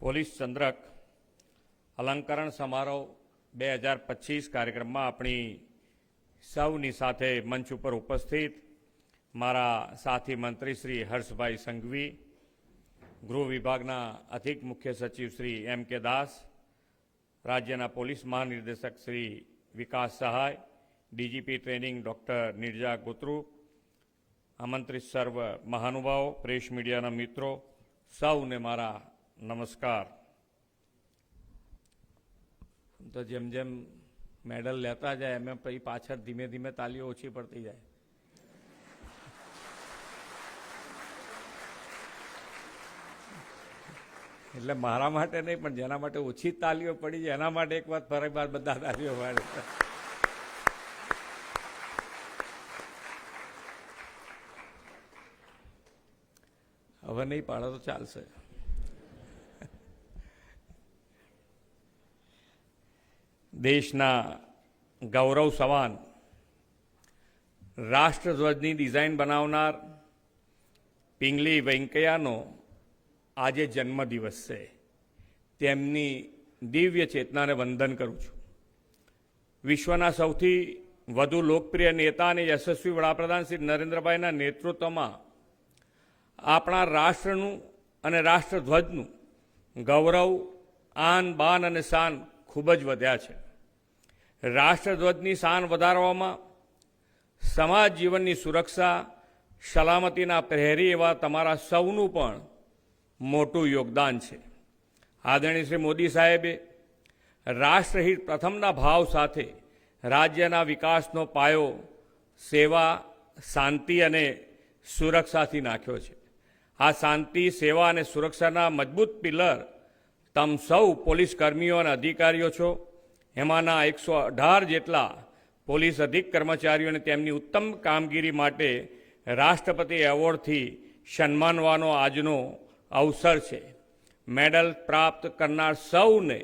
Police ચંદ્રક અલંકરણ સમારોહ બે હજાર પચીસ કાર્યક્રમમાં આપણી સૌની સાથે મંચ ઉપર ઉપસ્થિત મારા સાથી મંત્રી શ્રી હર્ષભાઈ સંઘવી, ગૃહ વિભાગના અધિક મુખ્ય સચિવ શ્રી એમ કે દાસ, રાજ્યના પોલીસ મહાનિર્દેશક Shri Vikas Sahay, DGP training doctor Neerja Gotru, આમંત્રિત સર્વ મહાનુભાવો, પ્રેસ મીડિયાના મિત્રો, સૌને મારા નમસ્કાર. તો જેમ જેમ મેડલ લેતા જાય, એમ પછી પાછળ ધીમે ધીમે તાલીઓ ઓછી પડતી જાય. એટલે મારા માટે નહીં, પણ જેના માટે ઓછી તાલીઓ પડી જાય, એના માટે એક વાત ફરી વાર બધા તાલીઓ પાડે હવે નહીં, પાડો તો ચાલશે. દેશના ગૌરવ સવાન, રાષ્ટ્રધ્વજની ડિઝાઇન બનાવનાર પિંગલી વેંકૈયાનો આજે જન્મદિવસ છે. તેમની દિવ્ય ચેતનાને વંદન કરું છું. વિશ્વના સૌથી વધુ લોકપ્રિય નેતા અને યશસ્વી વડાપ્રધાન શ્રી નરેન્દ્રભાઈના નેતૃત્વમાં આપણા રાષ્ટ્રનું અને રાષ્ટ્રધ્વજનું ગૌરવ આન બાન અને શાન ખૂબ જ વધ્યા છે. રાષ્ટ્રધ્વજની શાન વધારવામાં, સમાજ જીવનની સુરક્ષા, સલામતીના પ્રહેરી એવા તમારા સૌનું પણ મોટું યોગદાન છે. આદરણીય શ્રી મોદી સાહેબે રાષ્ટ્રહિત પ્રથમના ભાવ સાથે રાજ્યના વિકાસનો પાયો સેવા, શાંતિ અને સુરક્ષાથી નાખ્યો છે. આ શાંતિ, સેવા અને સુરક્ષાના મજબૂત પિલર તમ સૌ પોલીસ કર્મીઓ અને અધિકારીઓ છો. એમાંના એકસો અઢાર જેટલા પોલીસ અધિક કર્મચારીઓને તેમની ઉત્તમ કામગીરી માટે રાષ્ટ્રપતિ એવોર્ડથી સન્માનવાનો આજનો અવસર છે. મેડલ પ્રાપ્ત કરનાર સૌને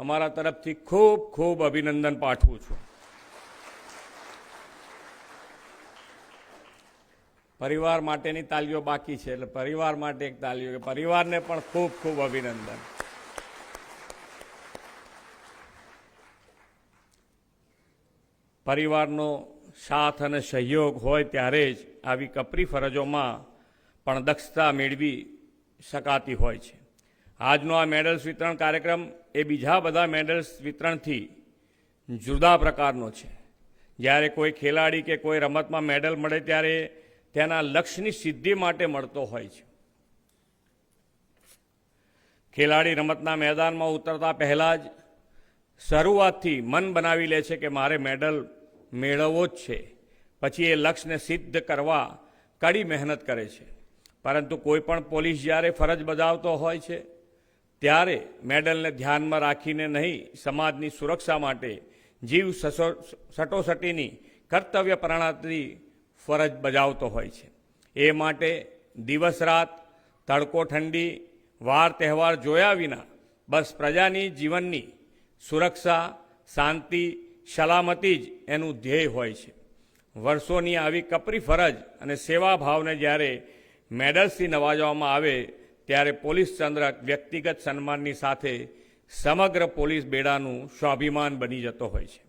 અમારા તરફથી ખૂબ ખૂબ અભિનંદન પાઠવું છું. પરિવાર માટેની તાલીઓ બાકી છે, એટલે પરિવાર માટે એક તાલીઓ કે પરિવારને પણ ખૂબ ખૂબ અભિનંદન. પરિવારનો સાથ અને સહયોગ હોય ત્યારે જ આવી કપરી ફરજોમાં પણ દક્ષતા મેળવી શકાતી હોય છે. આજનો આ મેડલ્સ વિતરણ કાર્યક્રમ એ બીજા બધા મેડલ્સ વિતરણથી જુદા પ્રકારનો છે. જ્યારે કોઈ ખેલાડી કે કોઈ રમતમાં મેડલ મળે ત્યારે તેના લક્ષ્યની સિદ્ધિ માટે મળતો હોય છે. ખેલાડી રમતના મેદાનમાં ઉતરતા પહેલાં જ શરૂઆતથી મન બનાવી લે છે કે મારે મેડલ મેળવવો જ છે. પછી એ લક્ષ્યને સિદ્ધ કરવા કડી મહેનત કરે છે. પરંતુ કોઈ પણ પોલીસ જ્યારે ફરજ બજાવતો હોય છે, ત્યારે મેડલને ધ્યાનમાં રાખીને નહીં સમાજની સુરક્ષા માટે જીવ સટોસટીની કર્તવ્ય પ્રણાતી ફરજ બજાવતો હોય છે. એ માટે દિવસ રાત તડકો ઠંડી, વાર તહેવાર જોયા વિના બસ પ્રજાની જીવનની સુરક્ષા, શાંતિ સલામતી જ એનું ધ્યેય હોય છે. વર્ષોની આવી કપરી ફરજ અને સેવા ભાવને જ્યારે મેડલ્સથી નવાજવામાં આવે, ત્યારે પોલીસ ચંદ્રક વ્યક્તિગત સન્માનની સાથે સમગ્ર પોલીસ બેડાનું સ્વાભિમાન બની જતો હોય છે.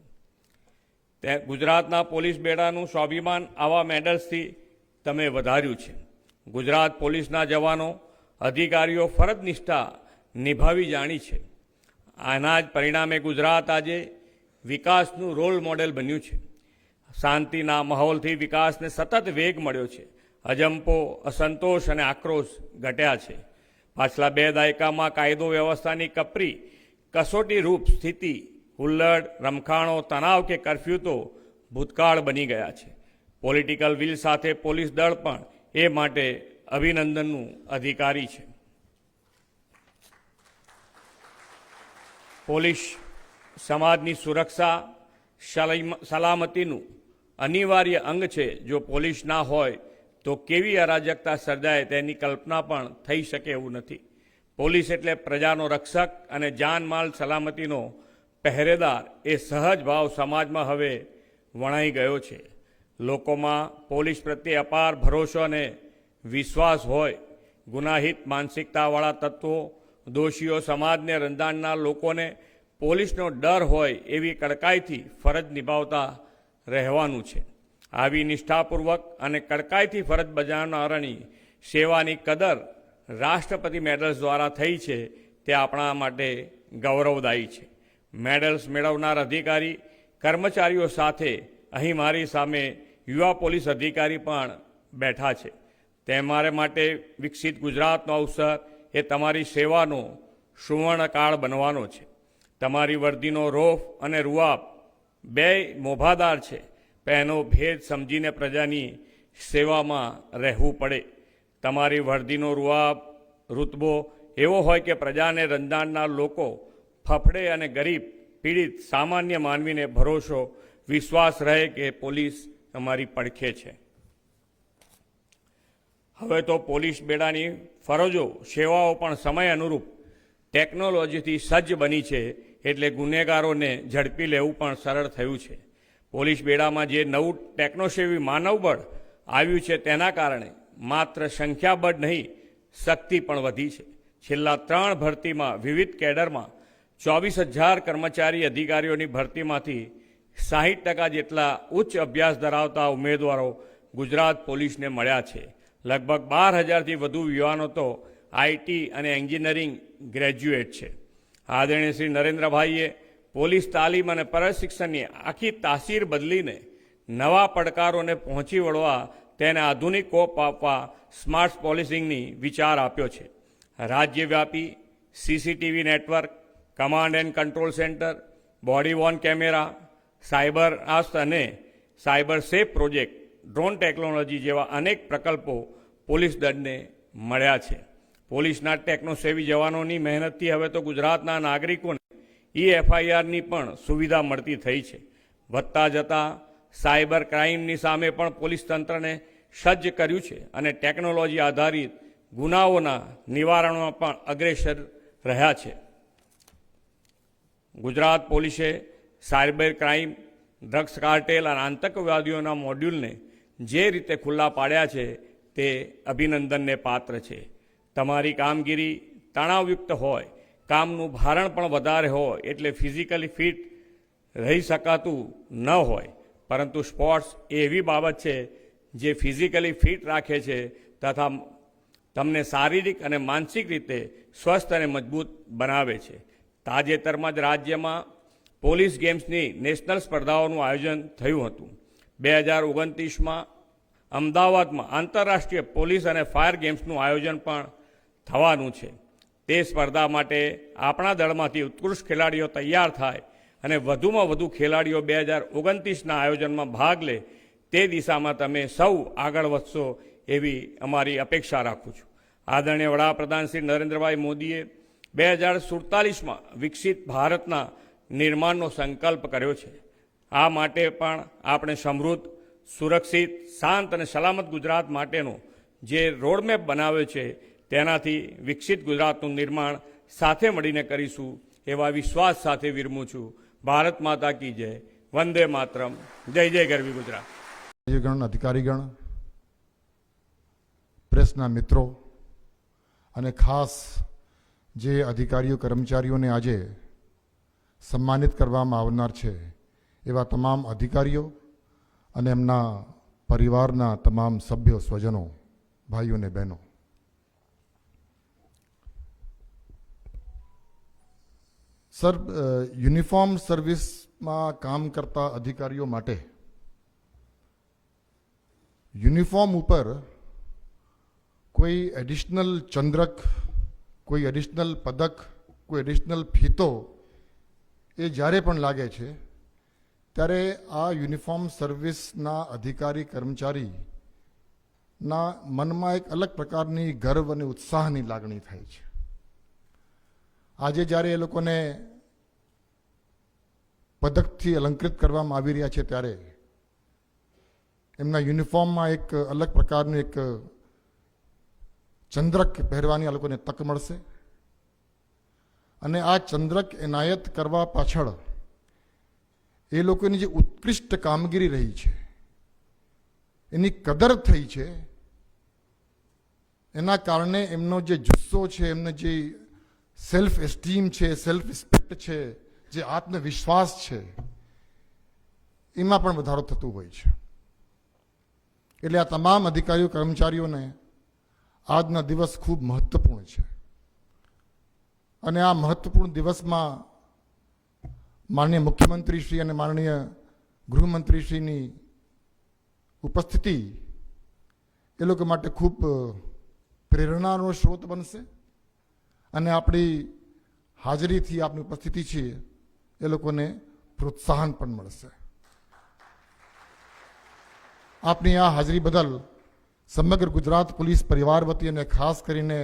તે ગુજરાતના પોલીસ બેડાનું સ્વાભિમાન આવા મેડલ્સથી તમે વધાર્યું છે. ગુજરાત પોલીસના જવાનો, અધિકારીઓ ફરજ નિષ્ઠા નિભાવી જાણી છે. આના જ પરિણામે ગુજરાત આજે વિકાસનું રોલ મોડેલ બન્યું છે. શાંતિના માહોલથી વિકાસને સતત વેગ મળ્યો છે. અજંપો, અસંતોષ અને આક્રોશ ઘટ્યા છે. પાછલા બે દાયકામાં કાયદો વ્યવસ્થાની કપરી, કસોટી રૂપ સ્થિતિ, હુલ્લડ, રમખાણો, તણાવ કે કરફ્યુ તો ભૂતકાળ બની ગયા છે. પોલિટિકલ વિલ સાથે પોલીસ દળ પણ એ માટે અભિનંદનનું અધિકારી છે. પોલીસ સમાજની સુરક્ષા સલામતીનું અનિવાર્ય અંગ છે. જો પોલીસ ના હોય, તો કેવી અરાજકતા સર્જાય તેની કલ્પના પણ થઈ શકે એવું નથી. પોલીસ એટલે પ્રજાનો રક્ષક અને જાનમાલ સલામતીનો પહેરેદાર. એ સહજ ભાવ સમાજમાં હવે વણાઈ ગયો છે. લોકોમાં પોલીસ પ્રત્યે અપાર ભરોસો અને વિશ્વાસ હોય. ગુનાહિત માનસિકતાવાળા તત્વો, દોષીઓ સમાજને રંધાણના લોકોને પોલીસનો ડર હોય એવી કડકાઈથી ફરજ નિભાવતા રહેવાનું છે. આવી નિષ્ઠાપૂર્વક અને કડકાઈથી ફરજ બજાવનારની સેવાની કદર રાષ્ટ્રપતિ મેડલ્સ દ્વારા થઈ છે તે આપણા માટે ગૌરવદાયી છે. મેડલ્સ મેળવનાર અધિકારી, કર્મચારીઓ સાથે અહીં મારી સામે યુવા પોલીસ અધિકારી પણ બેઠા છે. તમારે માટે વિકસિત ગુજરાતનો અવસર, એ તમારી સેવાનો સુવર્ણકાળ બનવાનો છે. તમારી વર્દીનો રોફ અને રૂઆબ બે મોભાદાર છે. પહેનો ભેદ સમજીને પ્રજાની સેવામાં રહેવું પડે. તમારી વર્દીનો રૂઆબ, રૂતબો એવો હોય કે પ્રજાને રંધાણના લોકો ફફડે અને ગરીબ, પીડિત, સામાન્ય માનવીને ભરોસો, વિશ્વાસ રહે કે પોલીસ તમારી પડખે છે. હવે તો પોલીસ બેડાની ફરજો, સેવાઓ પણ સમય અનુરૂપ ટેકનોલોજીથી સજ્જ બની છે. એટલે ગુનેગારોને ઝડપી લેવું પણ સરળ થયું છે. પોલીસ બેડામાં જે નવું ટેકનોસેવી માનવબળ આવ્યું છે તેના કારણે માત્ર સંખ્યાબળ નહીં, શક્તિ પણ વધી છે. છેલ્લા ત્રણ ભરતીમાં વિવિધ કેડરમાં ચોવીસ હજાર કર્મચારી અધિકારીઓની ભરતીમાંથી સાહીઠ ટકા જેટલા ઉચ્ચ અભ્યાસ ધરાવતા ઉમેદવારો ગુજરાત પોલીસને મળ્યા છે. લગભગ બાર હજારથી વધુ યુવાનો તો આઈટી અને એન્જિનિયરિંગ ગ્રેજ્યુએટ છે. આદરણીય શ્રી નરેન્દ્રભાઈએ પોલીસ તાલીમ અને પ્રશિક્ષણની આખી તાસીર બદલીને નવા પડકારોને પહોંચી વળવા તેને આધુનિક કોપ આપવા સ્માર્ટ પોલિસિંગની વિચાર આપ્યો છે. રાજ્યવ્યાપી CCTV network, command and control centre, body worn camera, cyber આસ્ત અને cyber safe project, drone technology જેવા અનેક પ્રકલ્પો પોલીસ દળને મળ્યા છે. પોલીસના ટેકનોસેવી જવાનોની મહેનતથી હવે તો ગુજરાતના નાગરિકોને ઈ એફઆઈઆરની પણ સુવિધા મળતી થઈ છે. વધતા જતા સાયબર ક્રાઇમની સામે પણ પોલીસ તંત્રને સજ્જ કર્યું છે અને ટેકનોલોજી આધારિત ગુનાઓના નિવારણમાં પણ અગ્રેસર રહ્યા છે. ગુજરાત પોલીસે સાયબર ક્રાઇમ, ડ્રગ્સ કાર્ટેલ અને આતંકવાદીઓના મોડ્યુલને જે રીતે ખુલ્લા પાડ્યા છે તે અભિનંદનને પાત્ર છે. તમારી કામગીરી તણાવયુક્ત હોય, કામનું ભારણ પણ વધારે હોય, એટલે ફિઝિકલી ફિટ રહી શકાતું ન હોય. પરંતુ સ્પોર્ટ્સ એ એવી બાબત છે જે ફિઝિકલી ફિટ રાખે છે તથા તમને શારીરિક અને માનસિક રીતે સ્વસ્થ અને મજબૂત બનાવે છે. તાજેતરમાં જ રાજ્યમાં પોલીસ ગેમ્સની નેશનલ સ્પર્ધાઓનું આયોજન થયું હતું. બે હજાર ઓગણત્રીસમાં અમદાવાદમાં આંતરરાષ્ટ્રીય પોલીસ અને ફાયર ગેમ્સનું આયોજન પણ થવાનું છે. તે સ્પર્ધા માટે આપણા દળમાંથી ઉત્કૃષ્ટ ખેલાડીઓ તૈયાર થાય અને વધુમાં વધુ ખેલાડીઓ બે હજાર ઓગણત્રીસના આયોજનમાં ભાગ લે તે દિશામાં તમે સૌ આગળ વધશો એવી અમારી અપેક્ષા રાખું છું. આદરણીય વડાપ્રધાન શ્રી નરેન્દ્રભાઈ મોદીએ બે હજાર સુડતાલીસમાં વિકસિત ભારતના નિર્માણનો સંકલ્પ કર્યો છે. આ માટે પણ આપણે સમૃદ્ધ, સુરક્ષિત, શાંત અને સલામત ગુજરાત માટેનો જે રોડમેપ બનાવ્યો છે તેનાથી વિકસિત ગુજરાતનું નિર્માણ સાથે મળીને કરીશું એવા વિશ્વાસ સાથે વિરમું છું. ભારત માતા કી જય. વંદે માતરમ. જય જય ગરવી ગુજરાત. ગણ અધિકારીગણ, પ્રેસના મિત્રો અને ખાસ જે અધિકારીઓ, કર્મચારીઓને આજે સન્માનિત કરવામાં આવનાર છે, એવા તમામ અધિકારીઓ અને એમના પરિવારના તમામ સભ્યો, સ્વજનો, ભાઈઓ અને બહેનો. સર યુનિફોર્મ સર્વિસમાં કામ કરતા અધિકારીઓ માટે યુનિફોર્મ ઉપર કોઈ એડિશનલ ચંદ્રક, કોઈ એડિશનલ પદક, કોઈ એડિશનલ ફીતો એ જ્યારે પણ લાગે છે, ત્યારે આ યુનિફોર્મ સર્વિસના અધિકારી કર્મચારી ના મનમાં એક અલગ પ્રકારની ગર્વ અને ઉત્સાહની લાગણી થાય છે. આજે જ્યારે એ લોકોને પદકથી અલંકૃત કરવામાં આવી રહ્યા છે ત્યારે એમના યુનિફોર્મમાં એક અલગ પ્રકારનું એક ચંદ્રક પહેરવાની આ લોકોને તક મળશે. અને આ ચંદ્રક એનાયત કરવા પાછળ એ લોકોની જે ઉત્કૃષ્ટ કામગીરી રહી છે, એની કદર થઈ છે, એના કારણે એમનો જે જુસ્સો છે, એમને જે સેલ્ફ એસ્ટીમ છે સેલ્ફ રિસ્પેક્ટ છે, જે આત્મવિશ્વાસ છે, એમાં પણ વધારો થતો હોય છે. એટલે આ તમામ અધિકારીઓ, કર્મચારીઓને આજના દિવસ ખૂબ મહત્વપૂર્ણ છે. અને આ મહત્વપૂર્ણ દિવસમાં માનનીય મુખ્યમંત્રીશ્રી અને માનનીય ગૃહમંત્રીશ્રીની ઉપસ્થિતિ એ લોકો માટે ખૂબ પ્રેરણાનો સ્ત્રોત બનશે. અને આપણી હાજરીથી આપની ઉપસ્થિતિ છે, એ લોકોને પ્રોત્સાહન પણ મળશે. આપની આ હાજરી બદલ સમગ્ર ગુજરાત પોલીસ પરિવાર વતી અને ખાસ કરીને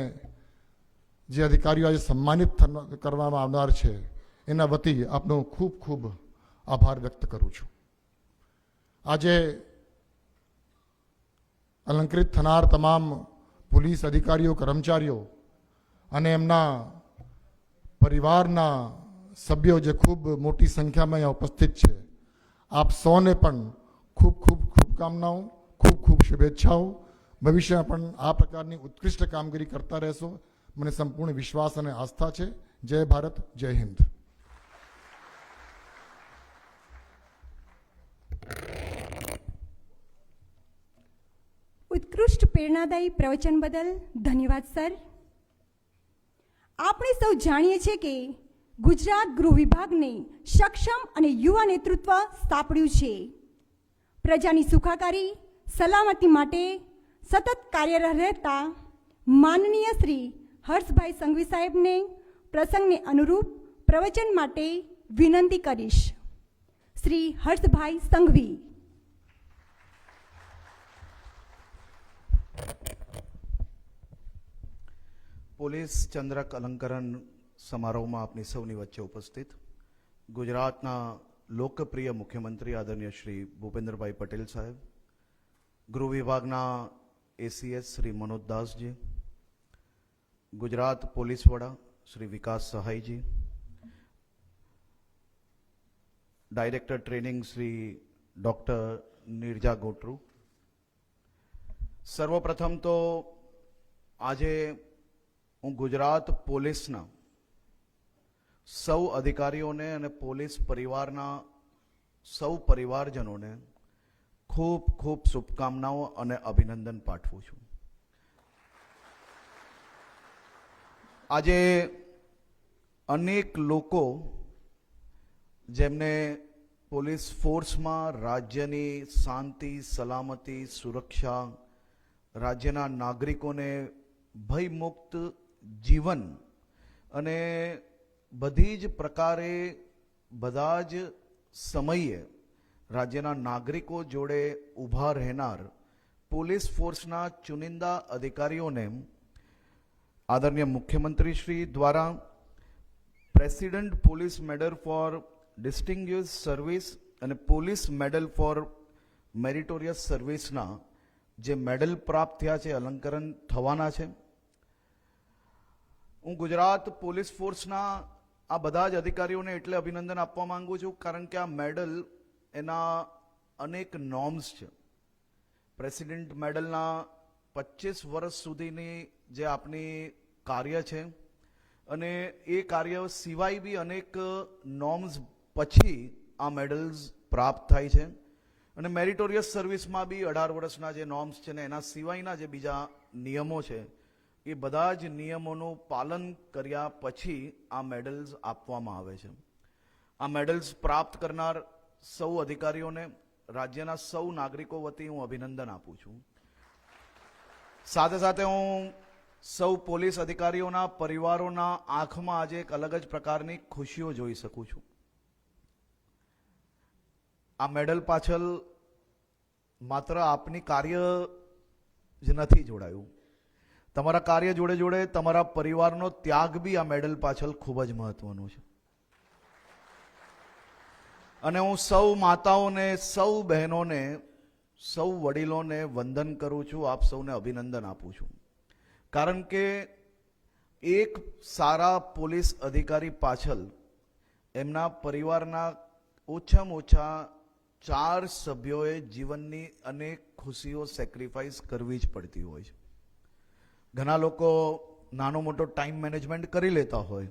જે અધિકારીઓ આજે સન્માનિત કરવામાં આવનાર છે, એના વતી આપનો ખૂબ ખૂબ આભાર વ્યક્ત કરું છું. આજે અલંકૃત થનાર તમામ પોલીસ અધિકારીઓ, કર્મચારીઓ અને એમના પરિવારના સભ્યો જે ખૂબ મોટી સંખ્યામાં અહીંયા ઉપસ્થિત છે, આપ સૌને પણ ખૂબ ખૂબ શુભકામનાઓ ખૂબ ખૂબ શુભેચ્છાઓ. ભવિષ્યમાં પણ આ પ્રકારની ઉત્કૃષ્ટ કામગીરી કરતા રહેશો. મને સંપૂર્ણ વિશ્વાસ અને આસ્થા છે. જય ભારત, જય હિન્દ. ઉત્કૃષ્ટ પ્રેરણાદાયી પ્રવચન બદલ ધન્યવાદ, સર. આપણે સૌ જાણીએ છીએ કે ગુજરાત ગૃહ વિભાગને સક્ષમ અને યુવા નેતૃત્વ સ્થાપડ્યું છે. પ્રજાની સુખાકારી, સલામતી માટે સતત કાર્યરત રહેતા માનનીય શ્રી હર્ષભાઈ સંઘવી સાહેબને પ્રસંગને અનુરૂપ પ્રવચન માટે વિનંતી કરીશ. શ્રી હર્ષભાઈ સંઘવી. પોલીસ ચંદ્રક અલંકરણ સમારોહમાં આપની સૌની વચ્ચે ઉપસ્થિત. ગુજરાતના લોકપ્રિય મુખ્યમંત્રી આદરણીય શ્રી ભૂપેન્દ્રભાઈ પટેલ સાહેબ, ગૃહ વિભાગના એસીએસ શ્રી મનોજ દાસજી, ગુજરાત પોલીસ વડા Shri Vikas સહાયજી, director training Shri doctor Neerja Gotru. સર્વપ્રથમ તો આજે હું ગુજરાત પોલીસના સૌ અધિકારીઓને અને પોલીસ પરિવારના સૌ પરિવારજનોને ખૂબ ખૂબ શુભકામનાઓ અને અભિનંદન પાઠવું છું. આજે અનેક લોકો જેમને પોલીસ ફોર્સમાં રાજ્યની શાંતિ, સલામતી, સુરક્ષા, રાજ્યના નાગરિકોને ભયમુક્ત જીવન અને બધી જ પ્રકારે બધા જ સમયે રાજ્યના નાગરિકો જોડે ઊભા રહેનાર પોલીસ ફોર્સના ચુનિંદા અધિકારીઓને આદરણીય મુખ્યમંત્રી શ્રી દ્વારા president police medal for distinguish service અને પોલીસ મેડલ ફોર મેરિટોરિયસ સર્વિસના જે મેડલ પ્રાપ્ત થયા છે, અલંકરણ થવાના છે. હું ગુજરાત પોલીસ ફોર્સના આ બધા જ અધિકારીઓને એટલે અભિનંદન આપવા માંગુ છું, કારણ કે આ મેડલ એના અનેક નોર્મ્સ છે. પ્રેસિડેન્ટ મેડલના પચીસ વર્ષ સુધીની જે આપની કાર્ય છે અને એ કાર્ય સિવાય બી અનેક નોર્મ્સ પછી આ મેડલ્સ પ્રાપ્ત થાય છે. અને મેરિટોરિયસ સર્વિસમાં બી અઢાર વર્ષના જે નોર્મ્સ છે ને એના સિવાયના જે બીજા નિયમો છે એ બધા જ નિયમોનું પાલન કર્યા પછી આ મેડલ્સ આપવામાં આવે છે. આ મેડલ્સ પ્રાપ્ત કરનાર સૌ અધિકારીઓને, રાજ્યના સૌ નાગરિકો વતી હું અભિનંદન આપું છું. સાથે સાથે હું સૌ પોલીસ અધિકારીઓના પરિવારોના આંખમાં આજે એક અલગ જ પ્રકારની ખુશીઓ જોઈ શકું છું. આ મેડલ પાછળ માત્ર આપની કાર્ય જ નથી જોડાયું. તમારા કાર્ય જોડે જોડે તમારા પરિવારનો ત્યાગ બી આ મેડલ પાછળ ખૂબ જ મહત્વનો છે. અને હું સૌ માતાઓને, સૌ બહેનોને, સૌ વડીલોને વંદન કરું છું, આપ સૌને અભિનંદન આપું છું. કારણ કે એક સારા પોલીસ અધિકારી પાછળ એમના પરિવારના ઓછામાં ઓછા ચાર સભ્યોએ જીવનની અનેક ખુશીઓ સેક્રિફાઈસ કરવી જ પડતી હોય છે. ઘણા લોકો નાનો મોટો ટાઈમ મેનેજમેન્ટ કરી લેતા હોય.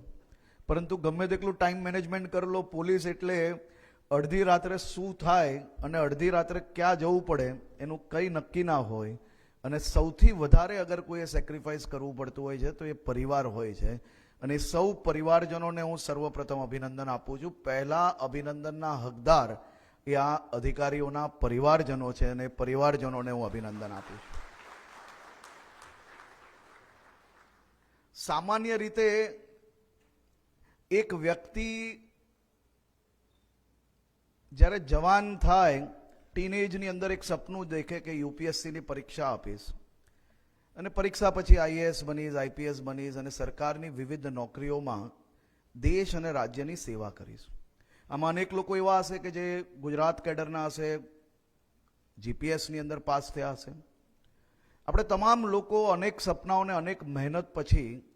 પરંતુ ગમે તેટલું ટાઈમ મેનેજમેન્ટ કરેલો પોલીસ એટલે અડધી રાત્રે શું થાય અને અડધી રાત્રે ક્યાં જવું પડે એનું કંઈ નક્કી ના હોય. અને સૌથી વધારે અગર કોઈએ સેક્રિફાઈસ કરવું પડતું હોય છે, તો એ પરિવાર હોય છે. અને સૌ પરિવારજનોને હું સર્વપ્રથમ અભિનંદન આપું છું. પહેલાં અભિનંદનના હકદાર એ આ અધિકારીઓના પરિવારજનો છે અને પરિવારજનોને હું અભિનંદન આપું છું. સામાન્ય રીતે એક વ્યક્તિ જ્યારે જવાન થાય ટીનેજની અંદર એક સપનું દેખે કે યુપીએસસીની પરીક્ષા આપીશ. અને પરીક્ષા પછી આઈએએસ બનીશ આઈપીએસ બનીશ અને સરકારની વિવિધ નોકરીઓમાં દેશ અને રાજ્યની સેવા કરીશ. આમાં અનેક લોકો એવા હશે કે જે ગુજરાત કેડરના હશે જીપીએસની અંદર પાસ થયા હશે. આપણે તમામ લોકો અનેક સપનાઓને અનેક મહેનત પછી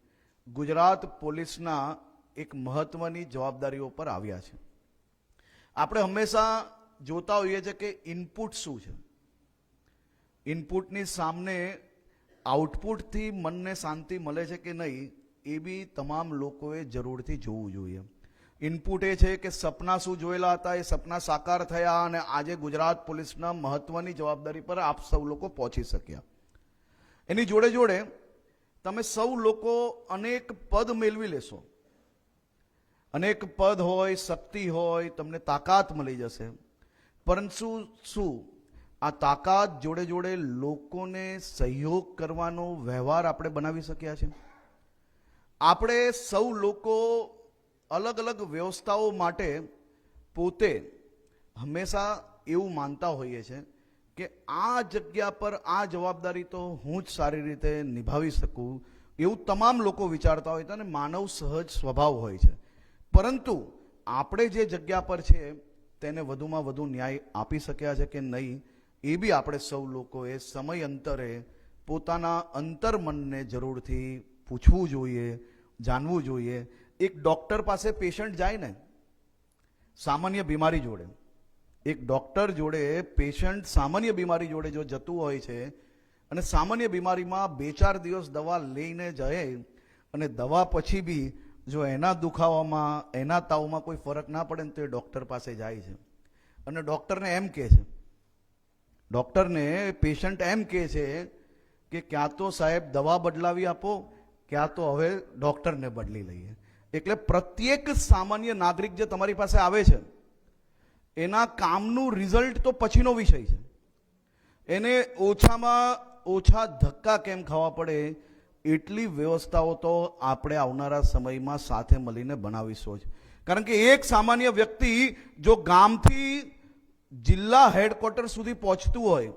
ગુજરાત પોલીસના એક મહત્વની જવાબદારીઓ પર આવ્યા છે. આપણે હંમેશા જોતા હોઈએ છીએ કે ઇનપુટ શું છે? ઇનપુટની સામે આઉટપુટથી મનને શાંતિ મળે છે કે નહીં, એ બી તમામ લોકોએ જરૂરથી જોવું જોઈએ. ઇનપુટ એ છે કે સપના શું જોયેલા હતા, એ સપના સાકાર થયા અને આજે ગુજરાત પોલીસના મહત્વની જવાબદારી પર આપ સૌ લોકો પહોંચી શક્યા. એની જોડે જોડે તમે સૌ લોકો અનેક પદ મેળવી લેશો. અનેક પદ હોય, શક્તિ હોય, તમને તાકાત મળી જશે. પરંતુ શું? આ તાકાત જોડે જોડે લોકોને સહયોગ કરવાનો વ્યવહાર આપણે બનાવી શક્યા છે? આપણે સૌ લોકો અલગ અલગ વ્યવસ્થાઓ માટે પોતે હંમેશા એવું માનતા હોઈએ છે કે આ જગ્યા પર આ જવાબદારી તો હું જ સારી રીતે નિભાવી શકું, એવું તમામ લોકો વિચારતા હોય છે અને માનવ સહજ સ્વભાવ હોય છે. પરંતુ આપણે જે જગ્યા પર છે, તેને વધુમાં વધુ ન્યાય આપી શક્યા છે કે નહીં, એ બી આપણે સૌ લોકોએ સમય અંતરે પોતાના અંતર્મનને જરૂરથી પૂછવું જોઈએ, જાણવું જોઈએ. એક ડૉક્ટર પાસે પેશન્ટ જાય ને, સામાન્ય બીમારી જોડે એક ડૉક્ટર જોડે પેશન્ટ સામાન્ય બીમારી જોડે જો જતું હોય છે, અને સામાન્ય બીમારીમાં બે ચાર દિવસ દવા લઈને જાય, અને દવા પછી બી જો એના દુખાવામાં, એના તાવમાં કોઈ ફરક ના પડે ને તો એ ડૉક્ટર પાસે જાય છે. અને ડૉક્ટરને એમ કહે છે, ડૉક્ટરને પેશન્ટ એમ કહે છે કે ક્યાં તો સાહેબ દવા બદલાવી આપો, ક્યાં તો હવે ડૉક્ટરને બદલી લઈએ. એટલે પ્રત્યેક સામાન્ય નાગરિક જે તમારી પાસે આવે છે એના કામનું રિઝલ્ટ તો પછીનો વિષય છે. એને ઓછામાં ઓછા ધક્કા કેમ ખાવા પડે, એટલી વ્યવસ્થાઓ તો આપણે આવનારા સમયમાં સાથે મળીને બનાવીશું જ. કારણ કે એક સામાન્ય વ્યક્તિ જો ગામથી જિલ્લા હેડક્વાર્ટર સુધી પહોંચતું હોય,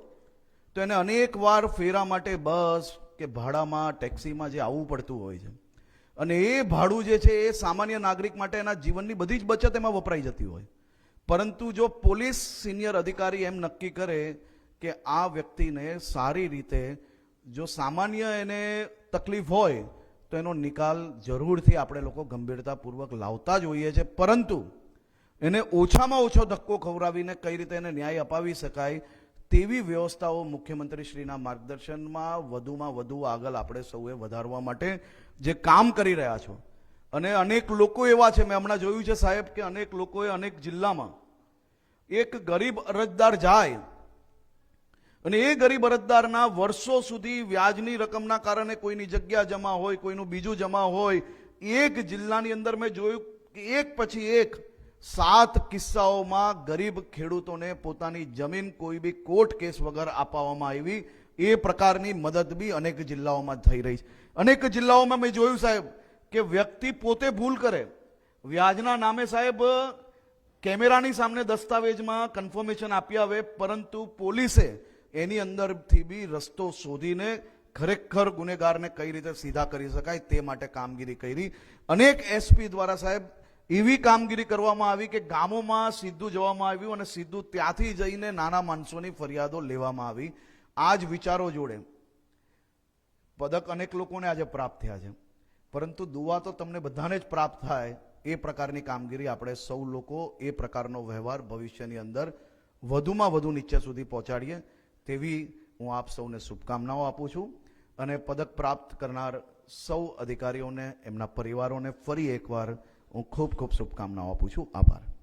તો એને અનેક વાર ફેરા માટે બસ કે ભાડામાં ટેક્સીમાં જે આવવું પડતું હોય છે. અને એ ભાડું જે છે એ સામાન્ય નાગરિક માટે એના જીવનની બધી જ બચત એમાં વપરાઈ જતી હોય. પરંતુ જો પોલીસ સિનિયર અધિકારી એમ નક્કી કરે કે આ વ્યક્તિને સારી રીતે જો સામાન્ય એને તકલીફ હોય, તો એનો નિકાલ જરૂરથી આપણે લોકો ગંભીરતાપૂર્વક લાવતા જ હોઈએ છીએ પરંતુ એને ઓછામાં ઓછો ધક્કો ખવડાવીને કઈ રીતે એને ન્યાય અપાવી શકાય, તેવી વ્યવસ્થાઓ મુખ્યમંત્રીશ્રીના માર્ગદર્શનમાં વધુમાં વધુ આગળ આપણે સૌએ વધારવા માટે જે કામ કરી રહ્યા છો અને અનેક લોકો એવા છે, મેં હમણાં જોયું છે સાહેબ કે અનેક લોકોએ અનેક જિલ્લામાં એક ગરીબ અરજદાર જાય અને એ ગરીબ અરજદારના વર્ષો સુધી વ્યાજની રકમના કારણે કોઈની જગ્યા જમા હોય, કોઈનું બીજું જમા હોય, એક જિલ્લાની અંદર મેં જોયું કે એક પછી એક સાત કિસ્સાઓમાં ગરીબ ખેડૂતોને પોતાની જમીન કોઈ બી કોર્ટ કેસ વગર આપવામાં આવી. એ પ્રકારની મદદ બી અનેક જિલ્લાઓમાં થઈ રહી છે. અનેક જિલ્લાઓમાં મેં જોયું સાહેબ કે વ્યક્તિ પોતે ભૂલ કરે. વ્યાજના નામે સાહેબ, કેમેરાની સામે દસ્તાવેજમાં કન્ફર્મેશન આપી આવે, પરંતુ પોલીસે એની અંદરથી બી રસ્તો શોધીને ખરેખર ગુનેગારને કઈ રીતે સીધા કરી શકાય તે માટે કામગીરી કરી. અનેક એસપી દ્વારા સાહેબ, એવી કામગીરી કરવામાં આવી કે ગામોમાં સીધું જવામાં આવ્યું અને સીધું ત્યાંથી જઈને નાના માણસોની ફરિયાદો લેવામાં આવી. આ જ વિચારો જોડે. પદક અનેક લોકોને આજે પ્રાપ્ત થયા છે. પરંતુ દુઆ તો તમને બધાને જ પ્રાપ્ત થાય. એ પ્રકારની કામગીરી આપણે સૌ લોકો એ પ્રકારનો વ્યવહાર ભવિષ્યની અંદર વધુમાં વધુ નીચે સુધી પહોંચાડીએ તેવી હું આપ સૌને શુભકામનાઓ આપું છું અને પદક પ્રાપ્ત કરનાર સૌ અધિકારીઓને, એમના પરિવારોને ફરી એકવાર હું ખૂબ ખૂબ શુભકામનાઓ આપું છું. આભાર.